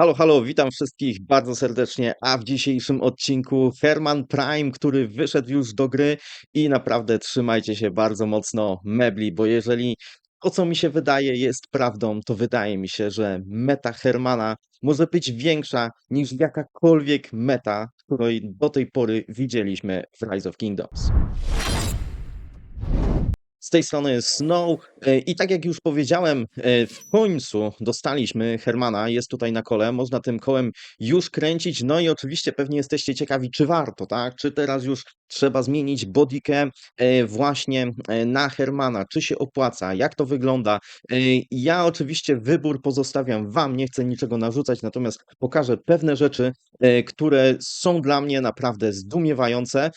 Halo, halo, witam wszystkich bardzo serdecznie, a w dzisiejszym odcinku Herman Prime, który wyszedł już do gry i naprawdę trzymajcie się bardzo mocno mebli, bo jeżeli to, co mi się wydaje, jest prawdą, to wydaje mi się, że meta Hermana może być większa niż jakakolwiek meta, której do tej pory widzieliśmy w Rise of Kingdoms. Z tej strony Snow. E, i tak jak już powiedziałem, e, w końcu dostaliśmy Hermana, jest tutaj na kole, można tym kołem już kręcić, no i oczywiście pewnie jesteście ciekawi, czy warto, tak? Czy teraz już trzeba zmienić bodykę e, właśnie e, na Hermana, czy się opłaca, jak to wygląda. E, Ja oczywiście wybór pozostawiam Wam, nie chcę niczego narzucać, natomiast pokażę pewne rzeczy, które są dla mnie naprawdę zdumiewające,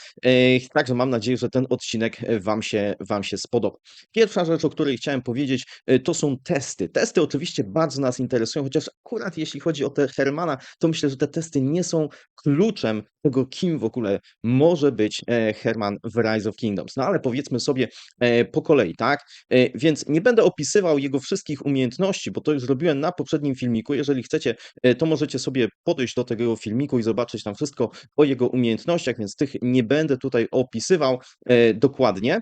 także mam nadzieję, że ten odcinek Wam się, wam się spodoba. Pierwsza rzecz, o której chciałem powiedzieć, to są testy. Testy oczywiście bardzo nas interesują, chociaż akurat jeśli chodzi o te Hermana, to myślę, że te testy nie są kluczem tego, kim w ogóle może być Herman w Rise of Kingdoms. No ale powiedzmy sobie e, po kolei, tak? E, Więc nie będę opisywał jego wszystkich umiejętności, bo to już robiłem na poprzednim filmiku. Jeżeli chcecie, e, to możecie sobie podejść do tego filmiku i zobaczyć tam wszystko o jego umiejętnościach, więc tych nie będę tutaj opisywał e, dokładnie.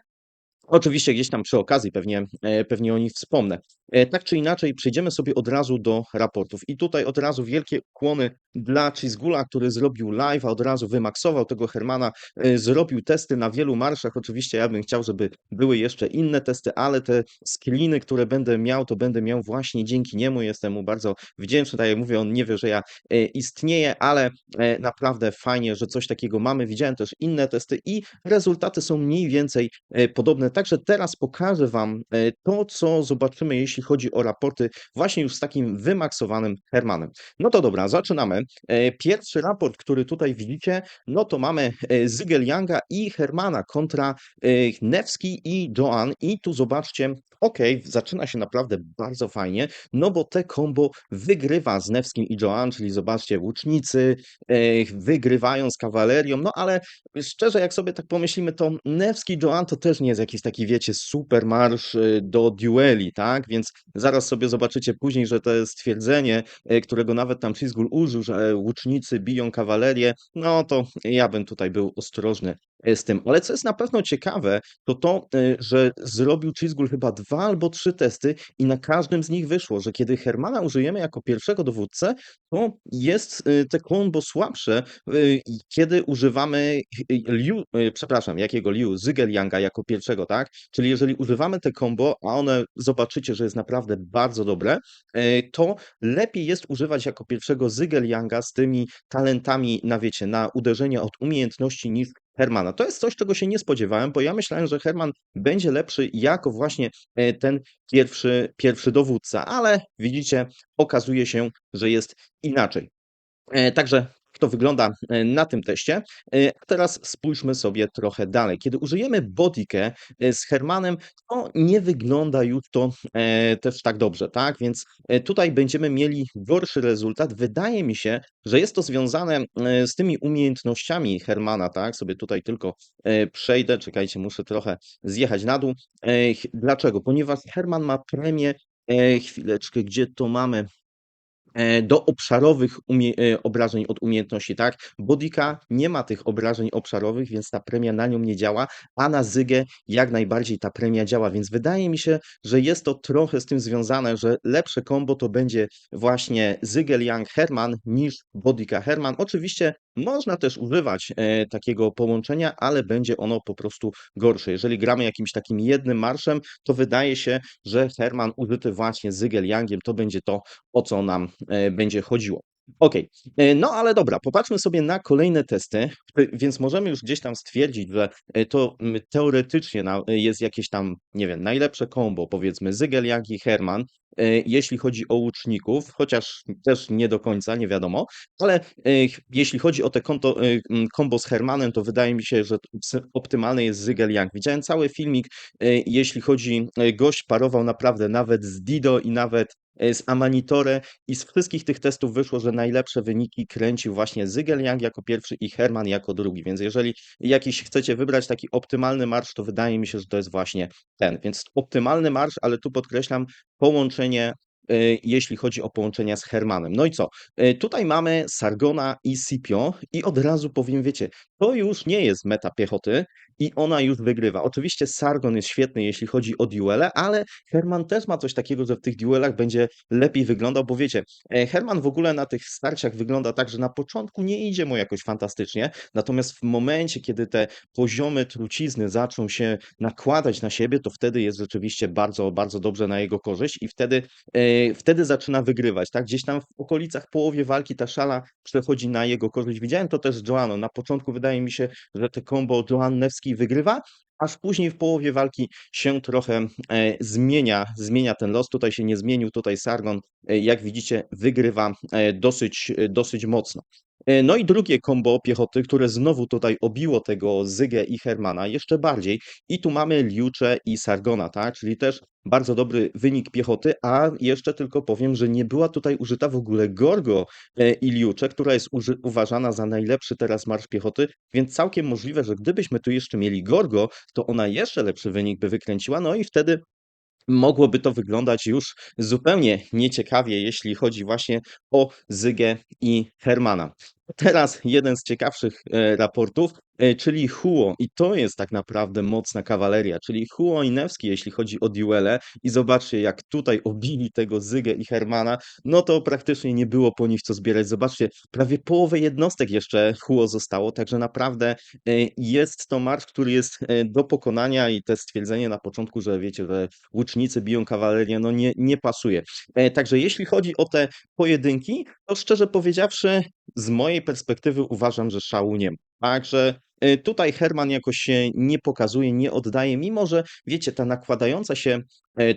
Oczywiście gdzieś tam przy okazji pewnie, e, pewnie o nich wspomnę. E, Tak czy inaczej, przejdziemy sobie od razu do raportów. I tutaj od razu wielkie kłony dla Chizgula, który zrobił live, a od razu wymaksował tego Hermana, e, zrobił testy na wielu marszach. Oczywiście ja bym chciał, żeby były jeszcze inne testy, ale te screeny, które będę miał, to będę miał właśnie dzięki niemu. Jestem mu bardzo wdzięczny. Tak jak mówię, on nie wie, że ja istnieję, ale naprawdę fajnie, że coś takiego mamy. Widziałem też inne testy i rezultaty są mniej więcej podobne. Także teraz pokażę Wam e, to, co zobaczymy, jeśli chodzi o raporty, właśnie już z takim wymaksowanym Hermanem. No to dobra, zaczynamy. E, Pierwszy raport, który tutaj widzicie, no to mamy e, Zygel Younga i Hermana kontra Nevski i Joan. I tu zobaczcie, okej, zaczyna się naprawdę bardzo fajnie, no bo te combo wygrywa z Nevskim i Joan, czyli zobaczcie, łucznicy wygrywają z kawalerią, no ale szczerze, jak sobie tak pomyślimy, to Nevski Joan to też nie jest jakiś taki, wiecie, super marsz e, do dueli, tak? Więc zaraz sobie zobaczycie później, że to stwierdzenie, e, którego nawet tam Chizgul użył, że łucznicy biją kawalerię, no to ja bym tutaj był ostrożny e, z tym. Ale co jest na pewno ciekawe, to to, e, że zrobił Chizgul chyba dwa albo trzy testy i na każdym z nich wyszło, że kiedy Hermana użyjemy jako pierwszego dowódcę, to jest e, te combo słabsze, i kiedy używamy Liu, przepraszam, jakiego Liu, Zygel Younga jako pierwszego, tak? Czyli jeżeli używamy te combo, a one zobaczycie, że jest naprawdę bardzo dobre, to lepiej jest używać jako pierwszego Zygel Younga z tymi talentami na wiecie, na uderzenie od umiejętności niż Hermana. To jest coś, czego się nie spodziewałem, bo ja myślałem, że Herman będzie lepszy jako właśnie e, ten pierwszy, pierwszy dowódca, ale widzicie, okazuje się, że jest inaczej. E, Także to wygląda e, na tym teście. E, A teraz spójrzmy sobie trochę dalej. Kiedy użyjemy bodykę e, z Hermanem, to nie wygląda już to też tak dobrze, tak? Więc tutaj będziemy mieli gorszy rezultat. Wydaje mi się, że jest to związane z tymi umiejętnościami Hermana, tak? Sobie tutaj tylko przejdę. Czekajcie, muszę trochę zjechać na dół. Dlaczego? Ponieważ Herman ma premię. Chwileczkę, gdzie to mamy? E, do obszarowych e, obrażeń od umiejętności, tak? Bodyka nie ma tych obrażeń obszarowych, więc ta premia na nią nie działa, a na Zygę jak najbardziej ta premia działa, więc wydaje mi się, że jest to trochę z tym związane, że lepsze combo to będzie właśnie Zygel Young Herman niż Bodyka Herman. Oczywiście można też używać e, takiego połączenia, ale będzie ono po prostu gorsze. Jeżeli gramy jakimś takim jednym marszem, to wydaje się, że Herman użyty właśnie Zygel Youngiem to będzie to, o co nam e, będzie chodziło. Okej, e, no ale dobra, popatrzmy sobie na kolejne testy, więc możemy już gdzieś tam stwierdzić, że to teoretycznie jest jakieś tam, nie wiem, najlepsze kombo, powiedzmy Zygel Young i Herman, jeśli chodzi o łuczników, chociaż też nie do końca, nie wiadomo, ale e, jeśli chodzi o te konto, e, kombo z Hermanem, to wydaje mi się, że optymalny jest Zygel Young. Widziałem cały filmik, e, jeśli chodzi, e, gość parował naprawdę nawet z Dido i nawet e, z Amanitore i z wszystkich tych testów wyszło, że najlepsze wyniki kręcił właśnie Zygel Young jako pierwszy i Herman jako drugi, więc jeżeli jakiś chcecie wybrać taki optymalny marsz, to wydaje mi się, że to jest właśnie ten. Więc optymalny marsz, ale tu podkreślam połączenie jeśli chodzi o połączenia z Hermanem. No i co? E, tutaj mamy Sargona i Scipio i od razu powiem, wiecie, to już nie jest meta piechoty i ona już wygrywa. Oczywiście Sargon jest świetny, jeśli chodzi o duele, ale Herman też ma coś takiego, że w tych duelach będzie lepiej wyglądał, bo wiecie, e, Herman w ogóle na tych starciach wygląda tak, że na początku nie idzie mu jakoś fantastycznie, natomiast w momencie, kiedy te poziomy trucizny zaczną się nakładać na siebie, to wtedy jest rzeczywiście bardzo, bardzo dobrze na jego korzyść i wtedy, e, wtedy zaczyna wygrywać, tak? Gdzieś tam w okolicach połowie walki ta szala przechodzi na jego korzyść. Widziałem to też z Joanną. Na początku wydaje mi się, że te combo Joannewski wygrywa, aż później w połowie walki się trochę e, zmienia, zmienia ten los. Tutaj się nie zmienił, tutaj Sargon, e, jak widzicie, wygrywa e, dosyć, dosyć mocno. E, No i drugie kombo piechoty, które znowu tutaj obiło tego Zygę i Hermana jeszcze bardziej. I tu mamy Liucze i Sargona, tak? Czyli też bardzo dobry wynik piechoty, a jeszcze tylko powiem, że nie była tutaj użyta w ogóle Gorgo e, i Liucze, która jest uważana za najlepszy teraz marsz piechoty, więc całkiem możliwe, że gdybyśmy tu jeszcze mieli Gorgo, to ona jeszcze lepszy wynik by wykręciła, no i wtedy mogłoby to wyglądać już zupełnie nieciekawie, jeśli chodzi właśnie o Zygę i Hermana. Teraz jeden z ciekawszych e, raportów, e, czyli Huo. I to jest tak naprawdę mocna kawaleria, czyli Huo i Newski, jeśli chodzi o duele. I zobaczcie, jak tutaj obili tego Zygę i Hermana, no to praktycznie nie było po nich co zbierać. Zobaczcie, prawie połowę jednostek jeszcze Huo zostało, także naprawdę e, jest to marsz, który jest do pokonania i te stwierdzenie na początku, że wiecie, że łucznicy biją kawalerię, no nie, nie pasuje. Także jeśli chodzi o te pojedynki, to szczerze powiedziawszy, z mojej perspektywy uważam, że szału nie ma. Także y, tutaj Herman jakoś się nie pokazuje, nie oddaje, mimo że wiecie, ta nakładająca się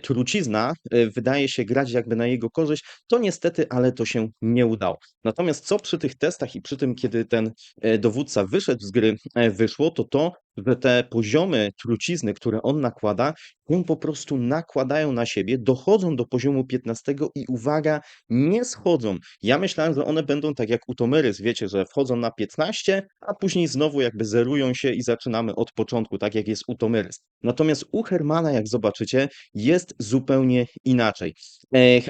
trucizna e, wydaje się grać jakby na jego korzyść, to niestety, ale to się nie udało. Natomiast co przy tych testach i przy tym, kiedy ten e, dowódca wyszedł z gry, e, wyszło, to to, że te poziomy trucizny, które on nakłada, ją po prostu nakładają na siebie, dochodzą do poziomu 15 i uwaga, nie schodzą. Ja myślałem, że one będą tak jak u Tomyrys, wiecie, że wchodzą na 15, a później znowu jakby zerują się i zaczynamy od początku, tak jak jest u Tomyrys. Natomiast u Hermana, jak zobaczycie, jest zupełnie inaczej.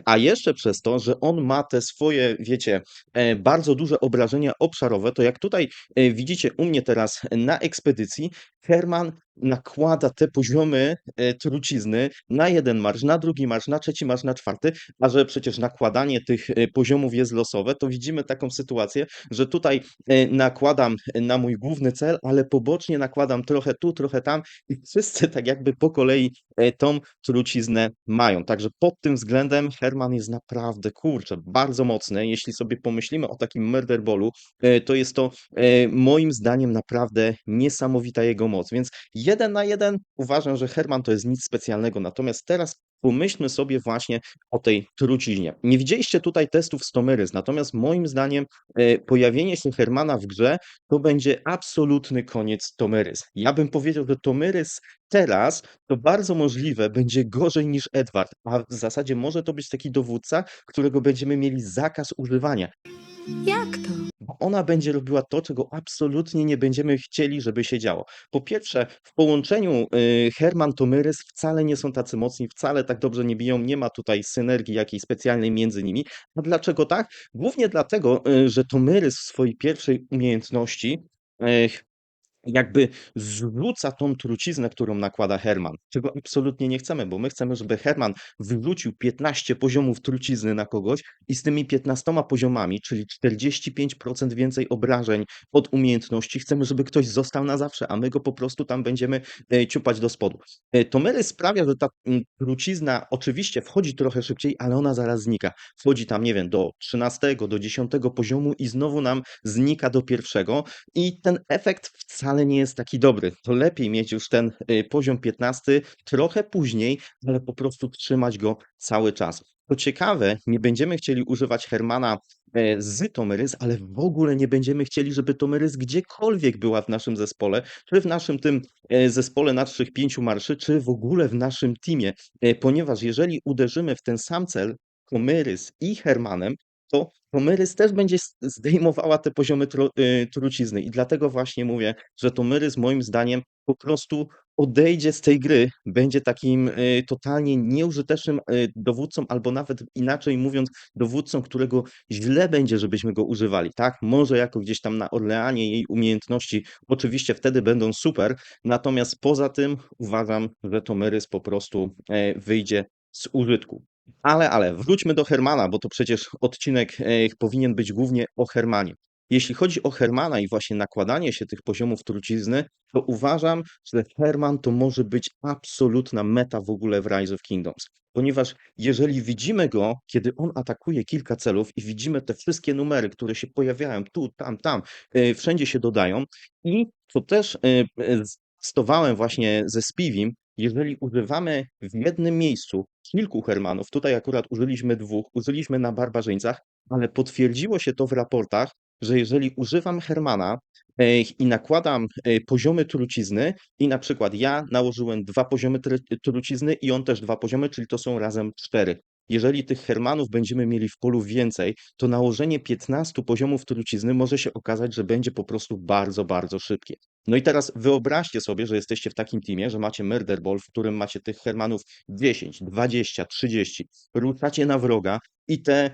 A jeszcze przez to, że on ma te swoje, wiecie, e, bardzo duże obrażenia obszarowe, to jak tutaj e, widzicie u mnie teraz na ekspedycji, Herman nakłada te poziomy e, trucizny na jeden marsz, na drugi marsz, na trzeci marsz, na czwarty, a że przecież nakładanie tych e, poziomów jest losowe, to widzimy taką sytuację, że tutaj e, nakładam na mój główny cel, ale pobocznie nakładam trochę tu, trochę tam i wszyscy tak jakby po kolei tą truciznę mają. Także pod tym względem Herman jest naprawdę, kurczę, bardzo mocny. Jeśli sobie pomyślimy o takim murder ballu, e, to jest to moim zdaniem naprawdę niesamowita jego Więc jeden na jeden uważam, że Herman to jest nic specjalnego. Natomiast teraz pomyślmy sobie właśnie o tej truciźnie. Nie widzieliście tutaj testów z Tomyrys, natomiast moim zdaniem e, pojawienie się Hermana w grze to będzie absolutny koniec Tomyrys. Ja bym powiedział, że Tomyrys teraz to bardzo możliwe będzie gorzej niż Edward, a w zasadzie może to być taki dowódca, którego będziemy mieli zakaz używania. Jak to? Bo ona będzie robiła to, czego absolutnie nie będziemy chcieli, żeby się działo. Po pierwsze, w połączeniu y, Herman-Tomyrys wcale nie są tacy mocni, wcale tak dobrze nie biją, nie ma tutaj synergii jakiejś specjalnej między nimi. A dlaczego tak? Głównie dlatego, y, że Tomyrys w swojej pierwszej umiejętności y, jakby zrzuca tą truciznę, którą nakłada Herman, czego absolutnie nie chcemy, bo my chcemy, żeby Herman wywrócił 15 poziomów trucizny na kogoś i z tymi 15 poziomami, czyli 45% więcej obrażeń od umiejętności, chcemy, żeby ktoś został na zawsze, a my go po prostu tam będziemy e, ciupać do spodu. E, Tomery sprawia, że ta trucizna oczywiście wchodzi trochę szybciej, ale ona zaraz znika. Wchodzi tam, nie wiem, do 13, do 10 poziomu i znowu nam znika do pierwszego i ten efekt wcale nie jest taki dobry. To lepiej mieć już ten y, poziom 15 trochę później, ale po prostu trzymać go cały czas. Co ciekawe, nie będziemy chcieli używać Hermana e, z Tomyrys, ale w ogóle nie będziemy chcieli, żeby Tomyrys gdziekolwiek była w naszym zespole, czy w naszym tym e, zespole naszych pięciu marszy, czy w ogóle w naszym teamie, e, ponieważ jeżeli uderzymy w ten sam cel, Tomyrys i Hermanem, to Tomyrys też będzie zdejmowała te poziomy tro, y, trucizny i dlatego właśnie mówię, że Tomyrys moim zdaniem po prostu odejdzie z tej gry, będzie takim, y, totalnie nieużytecznym, y, dowódcą, albo nawet inaczej mówiąc, dowódcą, którego źle będzie, żebyśmy go używali, tak? Może jako gdzieś tam na Orleanie jej umiejętności oczywiście wtedy będą super, natomiast poza tym uważam, że Tomyrys po prostu, e, wyjdzie z użytku. Ale, ale wróćmy do Hermana, bo to przecież odcinek, e, powinien być głównie o Hermanie. Jeśli chodzi o Hermana i właśnie nakładanie się tych poziomów trucizny, to uważam, że Herman to może być absolutna meta w ogóle w Rise of Kingdoms. Ponieważ jeżeli widzimy go, kiedy on atakuje kilka celów i widzimy te wszystkie numery, które się pojawiają tu, tam, tam, e, wszędzie się dodają i to też, e, e, właśnie ze Spivim, jeżeli używamy w jednym miejscu kilku Hermanów, tutaj akurat użyliśmy dwóch, użyliśmy na barbarzyńcach, ale potwierdziło się to w raportach, że jeżeli używam Hermana, i nakładam, e, poziomy trucizny i na przykład ja nałożyłem 2 poziomy tr trucizny i on też 2 poziomy, czyli to są razem 4. Jeżeli tych Hermanów będziemy mieli w polu więcej, to nałożenie 15 poziomów trucizny może się okazać, że będzie po prostu bardzo, bardzo szybkie. No i teraz wyobraźcie sobie, że jesteście w takim teamie, że macie Murder Ball, w którym macie tych Hermanów 10, 20, 30. Ruszacie na wroga i te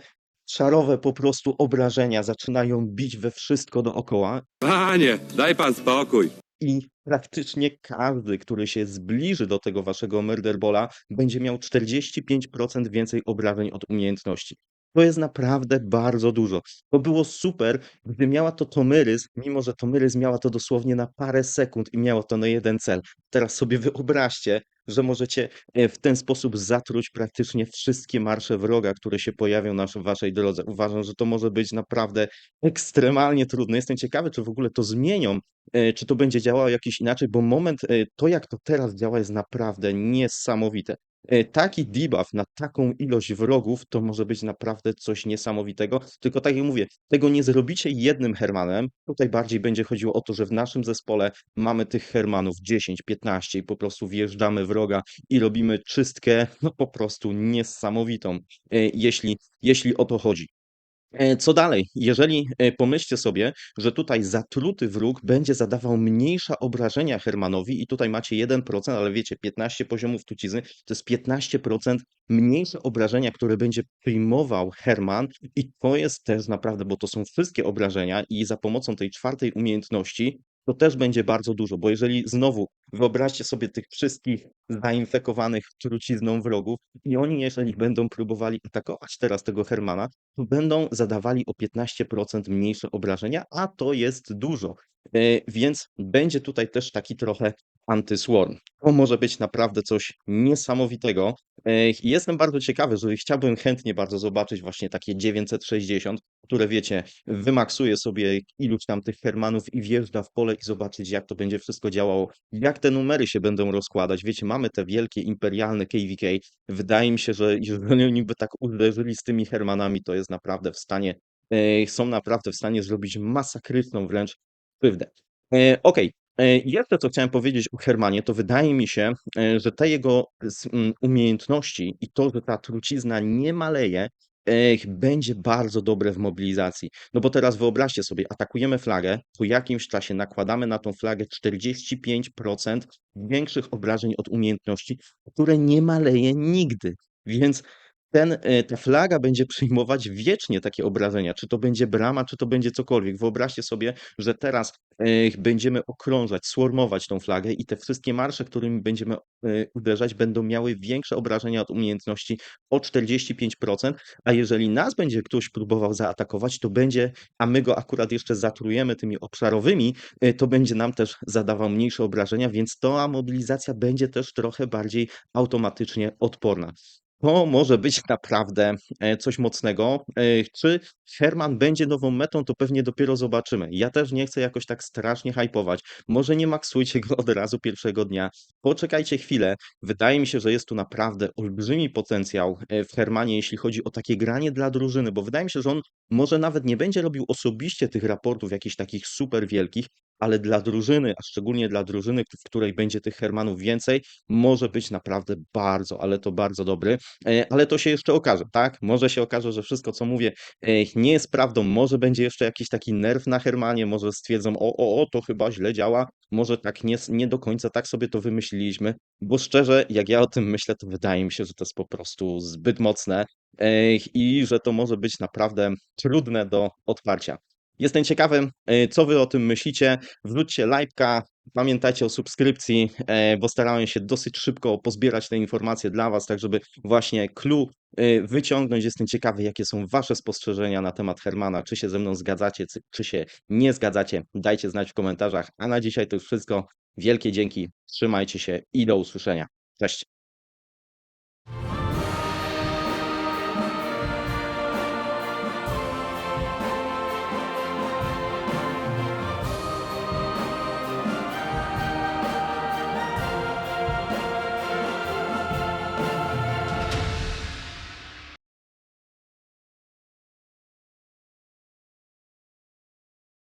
szarowe po prostu obrażenia zaczynają bić we wszystko dookoła Panie, daj pan spokój. i praktycznie każdy, który się zbliży do tego waszego Murder Balla, będzie miał 45% więcej obrażeń od umiejętności. To jest naprawdę bardzo dużo. To było super, gdy miała to Tomyrys, mimo że Tomyrys miała to dosłownie na parę sekund i miała to na jeden cel. Teraz sobie wyobraźcie, że możecie e, w ten sposób zatruć praktycznie wszystkie marsze wroga, które się pojawią na waszej drodze. Uważam, że to może być naprawdę ekstremalnie trudne. Jestem ciekawy, czy w ogóle to zmienią, e, czy to będzie działało jakiś inaczej, bo moment, e, to jak to teraz działa jest naprawdę niesamowite. E, taki debuff na taką ilość wrogów to może być naprawdę coś niesamowitego. Tylko tak jak mówię, tego nie zrobicie jednym Hermanem. Tutaj bardziej będzie chodziło o to, że w naszym zespole mamy tych Hermanów 10, 15 i po prostu wjeżdżamy wroga i robimy czystkę, no po prostu niesamowitą, e, jeśli, jeśli o to chodzi. E, Co dalej? Jeżeli e, pomyślcie sobie, że tutaj zatruty wróg będzie zadawał mniejsze obrażenia Hermanowi i tutaj macie 1%, ale wiecie, 15 poziomów trucizny to jest 15% mniejsze obrażenia, które będzie przyjmował Herman i to jest też naprawdę, bo to są wszystkie obrażenia i za pomocą tej czwartej umiejętności to też będzie bardzo dużo, bo jeżeli znowu wyobraźcie sobie tych wszystkich zainfekowanych trucizną wrogów i oni jeżeli będą próbowali atakować teraz tego Hermana, to będą zadawali o 15% mniejsze obrażenia, a to jest dużo. E, Więc będzie tutaj też taki trochę antyswarm. To może być naprawdę coś niesamowitego. E, Jestem bardzo ciekawy, że chciałbym chętnie bardzo zobaczyć właśnie takie 960, które wiecie, wymaksuje sobie iluś tam tych Hermanów i wjeżdża w pole i zobaczyć, jak to będzie wszystko działało, jak te numery się będą rozkładać. Wiecie, mamy te wielkie imperialne KVK. Wydaje mi się, że jeżeli oni by tak uderzyli z tymi Hermanami, to jest naprawdę w stanie, e, są naprawdę w stanie zrobić masakryczną wręcz krzywdę. E, Okej. E, Jeszcze co chciałem powiedzieć o Hermanie, to wydaje mi się, e, że te jego umiejętności i to, że ta trucizna nie maleje, będzie bardzo dobre w mobilizacji. No bo teraz wyobraźcie sobie, atakujemy flagę, po jakimś czasie nakładamy na tą flagę 45% większych obrażeń od umiejętności, które nie maleje nigdy. Więc ten, e, ta flaga będzie przyjmować wiecznie takie obrażenia, czy to będzie brama, czy to będzie cokolwiek. Wyobraźcie sobie, że teraz e, będziemy okrążać, swarmować tą flagę i te wszystkie marsze, którymi będziemy e, uderzać, będą miały większe obrażenia od umiejętności o 45%, a jeżeli nas będzie ktoś próbował zaatakować, to będzie, a my go akurat jeszcze zatrujemy tymi obszarowymi, to będzie nam też zadawał mniejsze obrażenia, więc ta mobilizacja będzie też trochę bardziej automatycznie odporna. To może być naprawdę e, coś mocnego. E, Czy Herman będzie nową metą, to pewnie dopiero zobaczymy. Ja też nie chcę jakoś tak strasznie hypować. Może nie maksujcie go od razu pierwszego dnia. Poczekajcie chwilę. Wydaje mi się, że jest tu naprawdę olbrzymi potencjał e, w Hermanie, jeśli chodzi o takie granie dla drużyny, bo wydaje mi się, że on może nawet nie będzie robił osobiście tych raportów jakichś takich super wielkich, ale dla drużyny, a szczególnie dla drużyny, w której będzie tych Hermanów więcej, może być naprawdę bardzo, ale to bardzo dobry. E, Ale to się jeszcze okaże, tak? Może się okaże, że wszystko, co mówię, e, nie jest prawdą. Może będzie jeszcze jakiś taki nerw na Hermanie, może stwierdzą, o, o, o, to chyba źle działa. Może tak nie, nie do końca tak sobie to wymyśliliśmy, bo szczerze, jak ja o tym myślę, to wydaje mi się, że to jest po prostu zbyt mocne e, i że to może być naprawdę trudne do odparcia. Jestem ciekawy, e, co wy o tym myślicie. Wrzućcie lajka, pamiętajcie o subskrypcji, e, bo starałem się dosyć szybko pozbierać te informacje dla was, tak żeby właśnie clue e, wyciągnąć. Jestem ciekawy, jakie są wasze spostrzeżenia na temat Hermana. Czy się ze mną zgadzacie, czy- czy się nie zgadzacie. Dajcie znać w komentarzach. A na dzisiaj to już wszystko. Wielkie dzięki, trzymajcie się i do usłyszenia. Cześć.